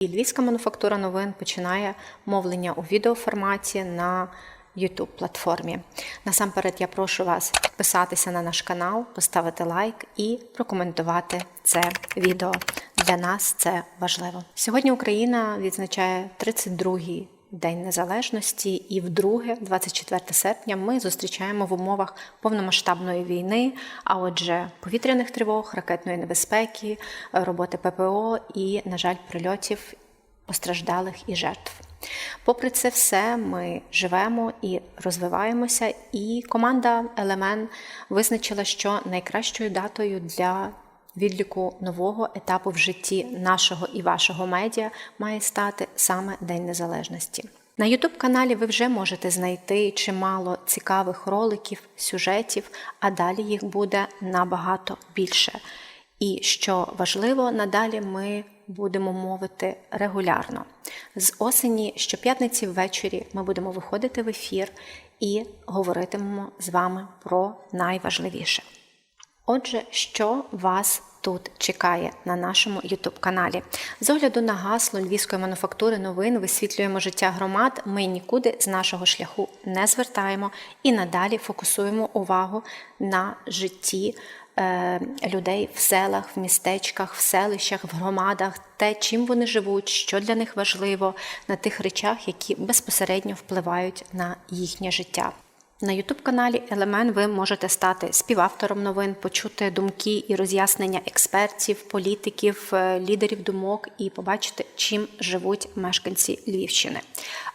І Львівська мануфактура новин починає мовлення у відеоформаті на youtube платформі. Насамперед я прошу вас підписатися на наш канал, поставити лайк і прокоментувати це відео. Для нас це важливо. Сьогодні Україна відзначає 32-й День Незалежності, і вдруге, 24 серпня, ми зустрічаємо в умовах повномасштабної війни, а отже, повітряних тривог, ракетної небезпеки, роботи ППО і, на жаль, прильотів постраждалих і жертв. Попри це все, ми живемо і розвиваємося, і команда Елемен визначила, що найкращою датою для відліку нового етапу в житті нашого і вашого медіа має стати саме День Незалежності. На youtube каналі ви вже можете знайти чимало цікавих роликів, сюжетів, а далі їх буде набагато більше. І що важливо, надалі ми будемо мовити регулярно. З осені щоп'ятниці ввечері ми будемо виходити в ефір і говоритимемо з вами про найважливіше. Отже, що вас тут чекає на нашому youtube каналі З огляду на гасло Львівської мануфактури новин висвітлюємо життя громад. Ми нікуди з нашого шляху не звертаємо і надалі фокусуємо увагу на житті е, людей в селах, в містечках, в селищах, в громадах, те, чим вони живуть, що для них важливо, на тих речах, які безпосередньо впливають на їхнє життя. На youtube каналі Елемен ви можете стати співавтором новин, почути думки і роз'яснення експертів, політиків, е, лідерів думок і побачити, чим живуть мешканці Львівщини.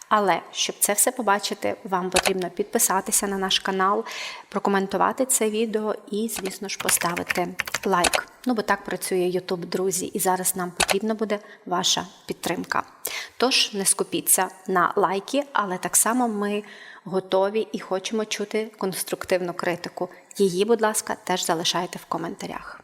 Але щоб це все побачити, вам потрібно підписатися на наш канал, прокоментувати це відео і, звісно ж, поставити лайк. Ну бо так працює YouTube, друзі, і зараз нам потрібна буде ваша підтримка. Тож не скупіться на лайки, але так само ми готові і хочемо чути конструктивну критику. Її, будь ласка, теж залишайте в коментарях.